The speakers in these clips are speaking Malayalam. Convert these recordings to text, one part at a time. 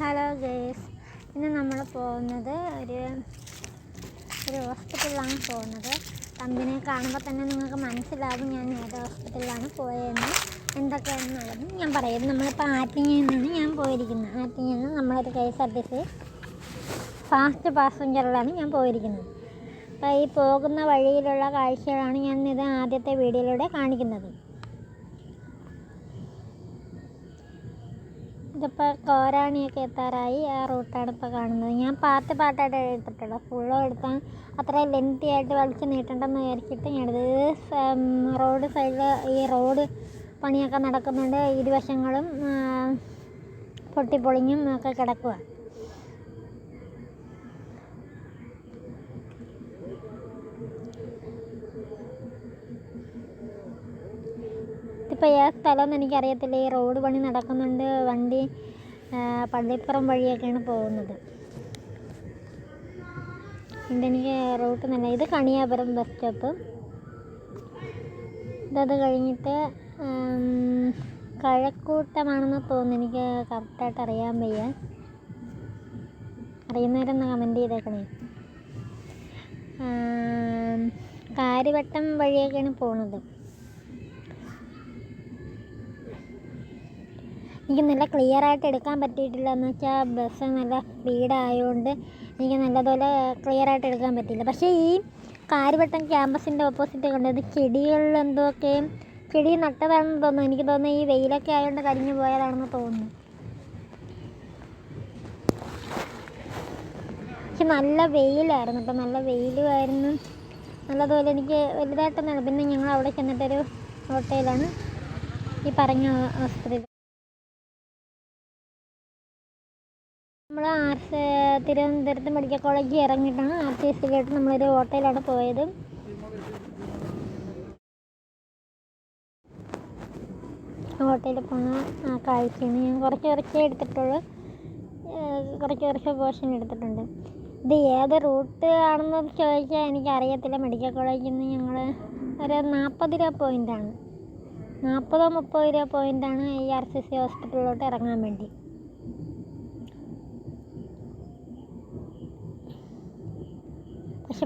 ഹലോ ഗേസ് ഇന്ന് നമ്മൾ പോകുന്നത് ഒരു ഒരു ഹോസ്പിറ്റലിലാണ് പോകുന്നത്. കമ്പനിയെ കാണുമ്പോൾ തന്നെ നിങ്ങൾക്ക് മനസ്സിലാകും ഞാൻ ഏത് ഹോസ്പിറ്റലിലാണ് പോയതെന്ന് എന്തൊക്കെയാണെന്നുള്ളത് ഞാൻ പറയും. നമ്മളിപ്പോൾ ആറ്റിങ്ങിൽ നിന്നാണ് ഞാൻ പോയിരിക്കുന്നത്. ആറ്റിങ്ങിൽ നിന്ന് നമ്മളൊരു K S R T C fast പാസഞ്ചറിലാണ് ഞാൻ പോയിരിക്കുന്നത്. അപ്പോൾ ഈ പോകുന്ന വഴിയിലുള്ള കാഴ്ചകളാണ് ഞാൻ ഇത് ആദ്യത്തെ വീഡിയോയിലൂടെ കാണിക്കുന്നത്. ഇതിപ്പോൾ കോരാണിയൊക്കെ എത്താറായി. ആ റൂട്ടാണ് ഇപ്പോൾ കാണുന്നത്. ഞാൻ പാർട്ട് പാർട്ടായിട്ട് എടുത്തിട്ടുള്ളൂ ഫുള്ളോ എടുത്താൽ അത്ര ലെങ്തി ആയിട്ട് വലിച്ചു നീട്ടണ്ടെന്ന് വിചാരിച്ചിട്ട് ഞാനിത് റോഡ് സൈഡിൽ ഈ റോഡ് പണിയൊക്കെ നടക്കുന്നുണ്ട്. ഇരുവശങ്ങളും പൊട്ടിപ്പൊളിഞ്ഞും ഒക്കെ കിടക്കുക ഇതിപ്പോൾ ഏത് സ്ഥലമെന്ന് എനിക്കറിയത്തില്ല. ഈ റോഡ് പണി നടക്കുന്നുണ്ട്. വണ്ടി പള്ളിപ്പുറം വഴിയൊക്കെയാണ് പോകുന്നത്. ഇതെനിക്ക് റൂട്ട് നല്ല ഇത് കണിയാപുരം ബസ് സ്റ്റോപ്പ് ഇതത് കഴിഞ്ഞിട്ട് കഴക്കൂട്ടമാണെന്ന് തോന്നുന്നു. എനിക്ക് കറക്റ്റായിട്ട് അറിയാൻ വയ്യ. അറിയുന്നവരൊന്ന് കമന്റ് ചെയ്തേക്കണേ. കാര്യവട്ടം വഴിയൊക്കെയാണ് പോകുന്നത് എനിക്ക് നല്ല ക്ലിയർ ആയിട്ട് എടുക്കാൻ പറ്റിയിട്ടില്ല. എന്ന് വെച്ചാൽ ബസ് നല്ല സ്പീഡായതുകൊണ്ട് എനിക്ക് നല്ലതുപോലെ ക്ലിയർ ആയിട്ട് എടുക്കാൻ പറ്റിയില്ല. പക്ഷേ ഈ കാര്യവട്ടം ക്യാമ്പസിന്റെ ഓപ്പോസിറ്റ് കണ്ടത് ചെടികളിൽ എന്തൊക്കെ ചെടി നട്ടതാണെന്ന് തോന്നുന്നു. എനിക്ക് തോന്നുന്നു ഈ വെയിലൊക്കെ ആയതുകൊണ്ട് കരിഞ്ഞു പോയതാണെന്ന് തോന്നുന്നു. പക്ഷെ നല്ല വെയിലായിരുന്നു ഇപ്പം നല്ല വെയിലുമായിരുന്നു. നല്ലതുപോലെ എനിക്ക് വലുതായിട്ടൊന്നും പിന്നെ ഞങ്ങൾ അവിടെ ചെന്നിട്ടൊരു ഹോട്ടലാണ് ഈ പറഞ്ഞ ഹോസ്പിറ്റൽ നമ്മൾ ആർ തിരുവനന്തപുരത്ത് മെഡിക്കൽ കോളേജിൽ ഇറങ്ങിയിട്ടാണ് ആർ ടി സിയിലോട്ട് നമ്മളൊരു ഹോട്ടലാണ് പോയത്. ഹോട്ടലിൽ പോണ ആ കാഴ്ചയാണ് ഞാൻ കുറച്ച് കുറച്ചേ എടുത്തിട്ടുള്ളൂ. കുറച്ച് കുറച്ച് പോർഷൻ എടുത്തിട്ടുണ്ട്. ഇത് ഏത് റൂട്ട് ആണെന്ന് ചോദിച്ചാൽ എനിക്കറിയത്തില്ല. മെഡിക്കൽ കോളേജിൽ നിന്ന് ഞങ്ങൾ ഒരു നാൽപ്പത് രൂപ പോയിന്റാണ് നാൽപ്പതോ മുപ്പത് രൂപ പോയിന്റാണ് ഈ ആർ സി സി ഹോസ്പിറ്റലിലോട്ട് ഇറങ്ങാൻ വേണ്ടി.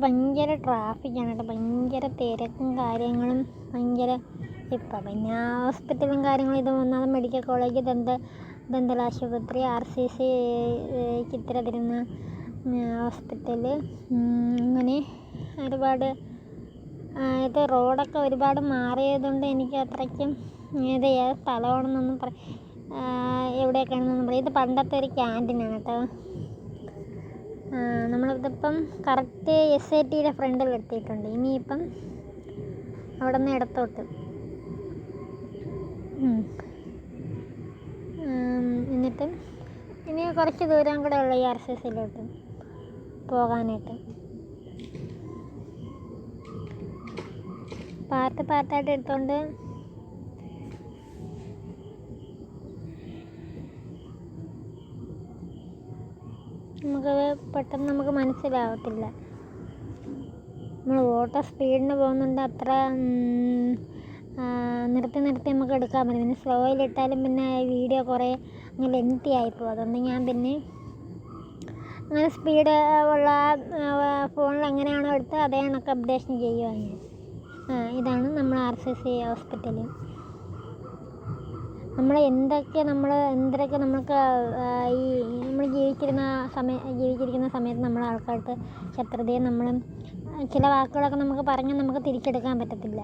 ഭയങ്കര ട്രാഫിക്കാണ് കേട്ടോ ഭയങ്കര തിരക്കും കാര്യങ്ങളും ഭയങ്കര ഇപ്പം പിന്നെ ഹോസ്പിറ്റലും കാര്യങ്ങളും ഇത് ഒന്നാമത് മെഡിക്കൽ കോളേജ് ദന്ത ദന്തൽ ആശുപത്രി R C C Chitra Thirunal hospital അങ്ങനെ ഒരുപാട് അതായത് റോഡൊക്കെ ഒരുപാട് മാറിയതുകൊണ്ട് എനിക്ക് അത്രയ്ക്കും ഇത് ഏത് സ്ഥലമാണെന്നൊന്നും പറ എവിടെയൊക്കെയാണെന്നൊന്നും പറയാം ഇത് പണ്ടത്തെ ഒരു ക്യാന്റീനാണ് കേട്ടോ നമ്മളിതിപ്പം കറക്റ്റ് എസ് ഐ ടിയുടെ ഫ്രണ്ടിൽ എത്തിയിട്ടുണ്ട്. ഇനിയിപ്പം അവിടെ നിന്ന് ഇടത്തോട്ട് എന്നിട്ട് ഇനി കുറച്ച് ദൂരം കൂടെ ഉള്ളു ഈ ആർ സി സിയിലോട്ട് പോകാനായിട്ട്. പാർട്ട് പാർട്ടായിട്ട് എടുത്തോണ്ട് നമുക്ക് പെട്ടെന്ന് നമുക്ക് മനസ്സിലാവത്തില്ല. നമ്മൾ ഓട്ടോ സ്പീഡിന് പോകുന്നുണ്ട് അത്ര നിർത്തി നിർത്തി നമുക്ക് എടുക്കാൻ പറ്റും പിന്നെ സ്ലോയിലിട്ടാലും പിന്നെ വീഡിയോ കുറേ അങ്ങ് ലെങ്തി ആയിപ്പോകും അതുകൊണ്ട് ഞാൻ പിന്നെ അങ്ങനെ സ്പീഡ് ഉള്ള ഫോണിൽ എങ്ങനെയാണോ എടുത്തത് അതേ കണക്ക് അപ്ഡേഷൻ ചെയ്യുവാണ് ഇതാണ് നമ്മൾ ആർ സി സി ഹോസ്പിറ്റൽ നമ്മൾ എന്തൊക്കെ നമ്മൾ എന്തൊക്കെ നമുക്ക് ഈ നമ്മൾ ജീവിച്ചിരുന്ന സമയ ജീവിച്ചിരിക്കുന്ന സമയത്ത് നമ്മൾ ആൾക്കാർക്ക് ശത്രുതയും നമ്മൾ ചില വാക്കുകളൊക്കെ നമുക്ക് പറഞ്ഞാൽ നമുക്ക് തിരിച്ചെടുക്കാൻ പറ്റത്തില്ല.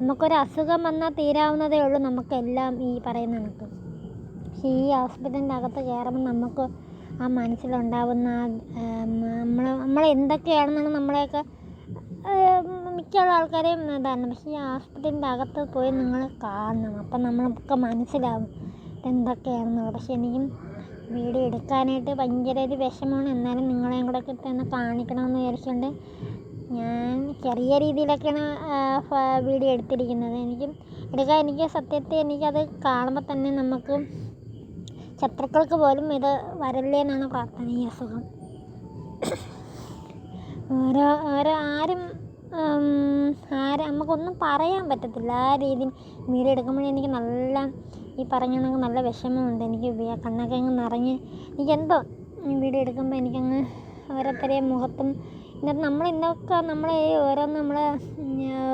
നമുക്കൊരു അസുഖം വന്നാൽ തീരാവുന്നതേ ഉള്ളൂ നമുക്കെല്ലാം ഈ പറയുന്ന കണക്ക്. പക്ഷേ ഈ ഹോസ്പിറ്റലിന്റെ അകത്ത് കയറുമ്പോൾ നമുക്ക് ആ മനസ്സിലുണ്ടാവുന്ന നമ്മൾ നമ്മൾ എന്തൊക്കെയാണെന്നാണ് നമ്മളെയൊക്കെ മിക്ക ആൾക്കാരെയും ഇതാണ്. പക്ഷേ ഈ ഹോസ്പിറ്റലിന്റെ അകത്ത് പോയി നിങ്ങൾ കാണണം. അപ്പം നമ്മൾക്ക് മനസ്സിലാവും എന്തൊക്കെയാണെന്നുള്ളത് പക്ഷെ എനിക്കും വീഡിയോ എടുക്കാനായിട്ട് ഭയങ്കര ഒരു വിഷമമാണ്. എന്നാലും നിങ്ങളെയും കൂടെ ഒക്കെ ഒന്ന് കാണിക്കണമെന്ന് വിചാരിച്ചുകൊണ്ട് ഞാൻ ചെറിയ രീതിയിലൊക്കെയാണ് വീഡിയോ എടുത്തിരിക്കുന്നത്. എനിക്കും എടുക്കാൻ എനിക്ക് സത്യത്തിൽ എനിക്കത് കാണുമ്പോൾ തന്നെ നമുക്ക് ശത്രുക്കൾക്ക് പോലും ഇത് വരല്ലേ എന്നാണ് പ്രാർത്ഥന ഈ അസുഖം. ഓരോ ഓരോ ആരും ആരും നമുക്കൊന്നും പറയാൻ പറ്റത്തില്ല. ആ രീതിയിൽ വീഡിയോ എടുക്കുമ്പോഴേ എനിക്ക് നല്ല ഈ പറഞ്ഞ കണക്ക് നല്ല വിഷമമുണ്ട്. എനിക്ക് കണ്ണൊക്കെ അങ്ങ് നിറഞ്ഞ് എനിക്കെന്തോ വീഡിയോ എടുക്കുമ്പോൾ എനിക്കങ്ങ് ഓരോരുത്തരെയും മുഖത്തും എന്നിട്ട് നമ്മൾ ഇന്നൊക്കെ നമ്മൾ ഓരോന്ന് നമ്മൾ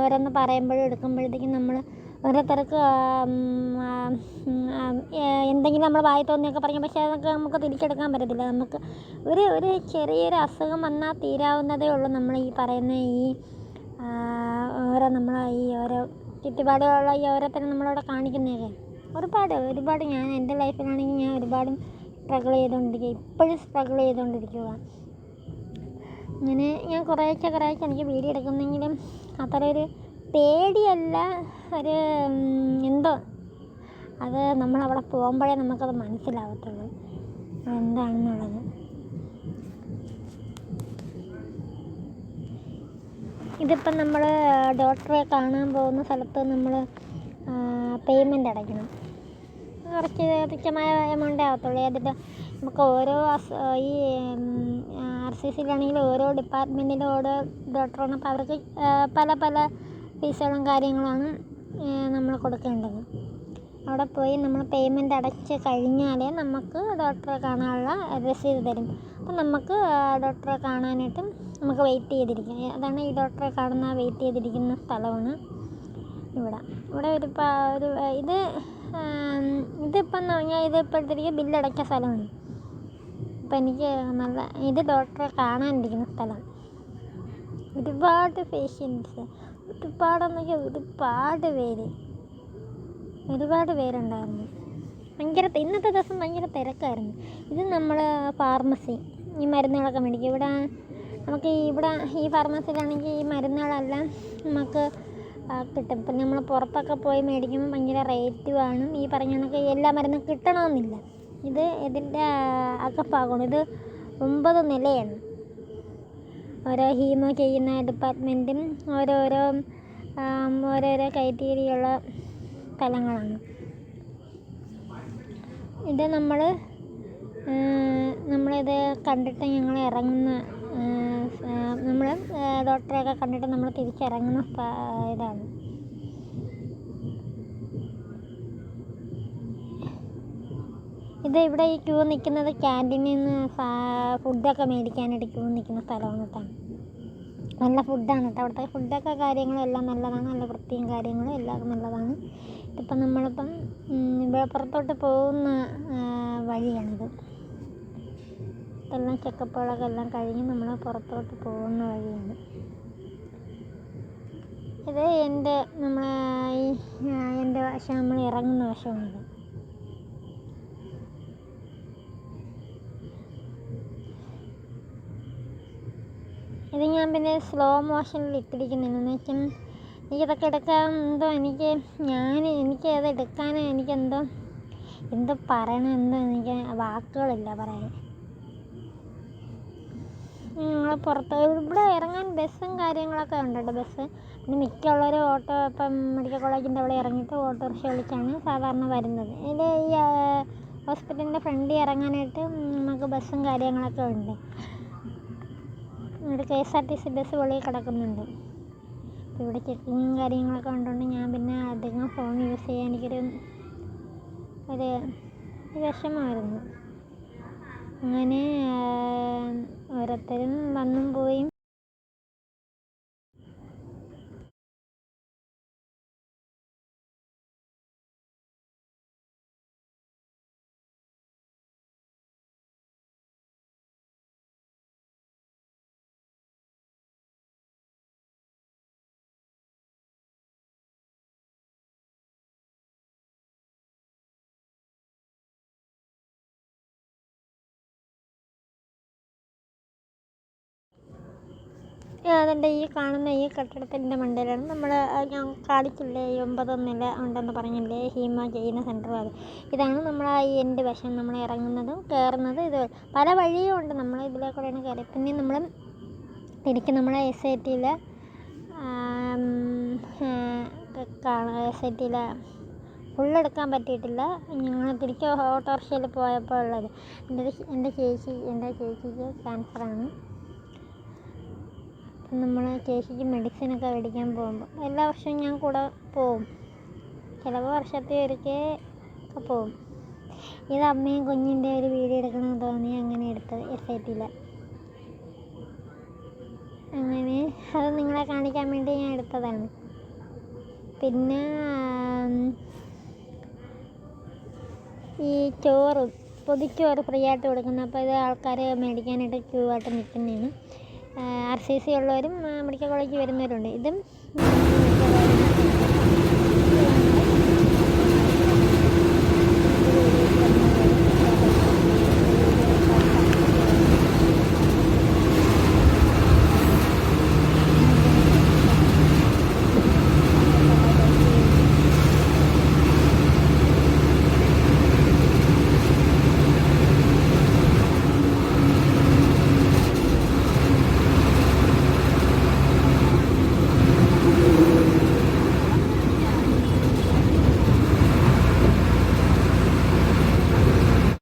ഓരോന്ന് പറയുമ്പോഴും എടുക്കുമ്പോഴത്തേക്കും നമ്മൾ ഓരോരുത്തർക്ക് എന്തെങ്കിലും നമ്മൾ വായി തോന്നിയൊക്കെ പറയും പക്ഷേ അതൊക്കെ നമുക്ക് തിരിച്ചെടുക്കാൻ പറ്റത്തില്ല. നമുക്ക് ഒരു ഒരു ചെറിയൊരു അസുഖം വന്നാൽ തീരാവുന്നതേ ഉള്ളൂ നമ്മൾ ഈ പറയുന്ന ഈ ഓരോ നമ്മൾ ഈ ഓരോ ചുറ്റുപാടുകളുള്ള ഈ ഓരോരുത്തരും നമ്മളവിടെ കാണിക്കുന്നതല്ലേ? ഒരുപാട് ഒരുപാട് ഞാൻ എന്റെ ലൈഫിലാണെങ്കിൽ ഞാൻ ഒരുപാട് സ്ട്രഗിൾ ചെയ്തുകൊണ്ടിരിക്കുക ഇപ്പോഴും സ്ട്രഗിൾ ചെയ്തുകൊണ്ടിരിക്കുക. ഇങ്ങനെ ഞാൻ കുറേശ്ശെ കുറേശ്ശെ എനിക്ക് വീഡിയോ എടുക്കുന്നെങ്കിലും അത്ര ഒരു പേടിയല്ല ഒരു എന്തോ. അത് നമ്മളവിടെ പോകുമ്പോഴേ നമുക്കത് മനസ്സിലാവത്തുള്ളൂ. എന്താണെന്നുള്ളത് ഇതിപ്പം നമ്മൾ ഡോക്ടറെ കാണാൻ പോകുന്ന സ്ഥലത്ത് നമ്മൾ പേയ്മെന്റ് അടയ്ക്കണം. കുറച്ച് തുച്ഛമായ എമൗണ്ടേ ആവത്തുള്ളൂ. അതിപ്പോൾ നമുക്ക് ഓരോ ഈ ആർ സി സിയിലാണെങ്കിൽ ഓരോ ഡിപ്പാർട്ട്മെന്റിലും ഓരോ ഡോക്ടറാണ്. അപ്പോൾ അവർക്ക് പല പല ഫീസുകളും കാര്യങ്ങളാണ് നമ്മൾ കൊടുക്കേണ്ടത്. അവിടെ പോയി നമ്മൾ പേയ്മെന്റ് അടച്ച് കഴിഞ്ഞാലേ നമുക്ക് ഡോക്ടറെ കാണാനുള്ള രസീത് തരും. അപ്പം നമുക്ക് ഡോക്ടറെ കാണാനായിട്ട് നമുക്ക് വെയിറ്റ് ചെയ്തിരിക്കാം. അതാണ് ഈ ഡോക്ടറെ കാണുന്ന വെയിറ്റ് ചെയ്തിരിക്കുന്ന സ്ഥലമാണ്. ഇവിടെ. ഇവിടെ ഒരു ഒരു ഇത് ഇതിപ്പം ഞാൻ ഇത് ഇപ്പോഴത്തേക്ക് ബില്ലടച്ച സ്ഥലമാണ്. അപ്പം എനിക്ക് നല്ല ഇത് ഡോക്ടറെ കാണാനിരിക്കുന്ന സ്ഥലം. ഒരുപാട് പേഷ്യൻസ് ഒരുപാടെന്ന് വെച്ചാൽ ഒരുപാട് പേര്. ഒരുപാട് പേരുണ്ടായിരുന്നു. ഭയങ്കര ഇന്നത്തെ ദിവസം ഭയങ്കര തിരക്കായിരുന്നു. ഇത് നമ്മൾ ഫാർമസി ഈ മരുന്നുകളൊക്കെ മേടിക്കും. ഇവിടെ നമുക്ക് ഇവിടെ ഈ ഫാർമസിയിലാണെങ്കിൽ ഈ മരുന്നുകളെല്ലാം നമുക്ക് കിട്ടും. ഇപ്പം നമ്മൾ പുറത്തൊക്കെ പോയി മേടിക്കുമ്പോൾ ഭയങ്കര റേറ്റുമാണ് ഈ പറഞ്ഞ കണക്ക് എല്ലാ മരുന്നും കിട്ടണമെന്നില്ല. ഇത് ഇതിന്റെ അകപ്പാകണം. ഇത് ഒമ്പത് നിലയാണ്. ഓരോ ഹീമോ ചെയ്യുന്ന ഡിപ്പാർട്ട്മെന്റും ഓരോരോ ഓരോരോ കൈത്തീരിയുള്ള സ്ഥലങ്ങളാണ് ഇത് നമ്മൾ നമ്മളിത് കണ്ടിട്ട് ഞങ്ങൾ ഇറങ്ങുന്ന നമ്മൾ ഡോക്ടറെയൊക്കെ കണ്ടിട്ട് നമ്മൾ തിരിച്ചിറങ്ങുന്ന ഇതാണ്. ഇത് ഇവിടെ ഈ ക്യൂ നിൽക്കുന്നത് ക്യാന്റീനിൽ നിന്ന് ഫുഡൊക്കെ മേടിക്കാനായിട്ട് ക്യൂ നിൽക്കുന്ന സ്ഥലമാണ് കേട്ടോ. നല്ല ഫുഡാണ് കേട്ടോ. അവിടുത്തെ ഫുഡൊക്കെ കാര്യങ്ങളും എല്ലാം നല്ലതാണ്. നല്ല വൃത്തിയും കാര്യങ്ങളും എല്ലാം നല്ലതാണ്. ഇപ്പം നമ്മളിപ്പം ഇവിടെ പുറത്തോട്ട് പോകുന്ന വഴിയാണിത്. ഇതെല്ലാം ചെക്കപ്പുകളൊക്കെ എല്ലാം കഴിഞ്ഞ് നമ്മൾ പുറത്തോട്ട് പോകുന്ന വഴിയാണ്. ഇത് എന്റെ നമ്മൾ എന്റെ വശം നമ്മൾ ഇറങ്ങുന്ന വശമാണിത് ഇത് ഞാൻ പിന്നെ സ്ലോ മോഷനിൽ ഇട്ടിരിക്കുന്നതെന്ന് വെച്ചാൽ എനിക്കിതൊക്കെ എടുക്കാൻ എന്തോ എനിക്ക് ഞാൻ എനിക്ക് അത് എടുക്കാൻ എനിക്കെന്തോ എന്തോ പറയണം എന്തോ എനിക്ക് വാക്കുകളില്ല പറയാൻ. ഞങ്ങൾ പുറത്ത് ഇവിടെ ഇറങ്ങാൻ ബസ്സും കാര്യങ്ങളൊക്കെ ഉണ്ട് കേട്ടോ ബസ് പിന്നെ മിക്കുള്ളവർ ഓട്ടോ ഇപ്പം മെഡിക്കൽ കോളേജിന്റെ അവിടെ ഇറങ്ങിയിട്ട് ഓട്ടോറിക്ഷ വിളിച്ചാണ് സാധാരണ വരുന്നത്. ഇതിൽ ഈ ഹോസ്പിറ്റലിന്റെ ഫ്രണ്ടിൽ ഇറങ്ങാനായിട്ട് നമുക്ക് ബസ്സും കാര്യങ്ങളൊക്കെ ഉണ്ട്. ഇവിടെ K S R T C bus വെളിയിൽ കിടക്കുന്നുണ്ട്. ഇവിടെ ചെക്കിങ്ങും കാര്യങ്ങളൊക്കെ ഉണ്ടോണ്ട് ഞാൻ പിന്നെ അധികം ഫോൺ യൂസ് ചെയ്യാൻ എനിക്കൊരു ഒരു വിഷമമായിരുന്നു. അങ്ങനെ ഓരോരുത്തരും വന്നും പോയും. അതിന്റെ ഈ കാണുന്ന ഈ കെട്ടിടത്തിന്റെ മണ്ടയിലാണ് നമ്മൾ ഞാൻ കാണിച്ചില്ലേ ഈ ഒമ്പത് നില ഉണ്ടെന്ന് പറഞ്ഞില്ലേ? ഹീമ ചെയ്യുന്ന സെന്റർ അത്. ഇതാണ് നമ്മൾ ആ ഈ എന്റെ വശം. നമ്മൾ ഇറങ്ങുന്നതും കയറുന്നതും ഇത്. പല വഴിയും ഉണ്ട്. നമ്മൾ ഇതിലെ കൂടെയാണ് കയറി പിന്നെ നമ്മൾ എനിക്ക് നമ്മളെ എസ് ഐ ടിയിൽ എസ് ഐ ടിയിലെ ഫുള്ളെടുക്കാൻ പറ്റിയിട്ടില്ല. ഞങ്ങൾ തിരിച്ച് ഓട്ടോറിക്ഷയിൽ പോയപ്പോൾ ഉള്ളത് എന്റെ എന്റെ ചേച്ചി എന്റെ ചേച്ചിക്ക് ക്യാൻസറാണ് നമ്മൾ ചേച്ചിക്ക് മെഡിസിനൊക്കെ മേടിക്കാൻ പോകുമ്പോൾ എല്ലാ വർഷവും ഞാൻ കൂടെ പോവും. ചിലപ്പോൾ വർഷത്തിൽ ഒരിക്കൽ ഒക്കെ പോവും. ഇത് അമ്മയും കുഞ്ഞിന്റെ ഒരു വീഡിയോ എടുക്കണമെന്ന് തോന്നി അങ്ങനെ എടുത്തത് എസ് ഐ ടിയിൽ അങ്ങനെ അത് നിങ്ങളെ കാണിക്കാൻ വേണ്ടി ഞാൻ എടുത്തതാണ്. പിന്നെ ഈ ചോറ് പൊതിച്ചോറ് ഫ്രീ ആയിട്ട് കൊടുക്കുന്നു. അപ്പോൾ ഇത് ആൾക്കാർ മേടിക്കാനായിട്ട് ക്യൂ ആയിട്ട് നിൽക്കുന്നതാണ്. ആർ സി സി ഉള്ളവരും മെഡിക്കൽ കോളേജിൽ വരുന്നവരുണ്ട്. ഇതും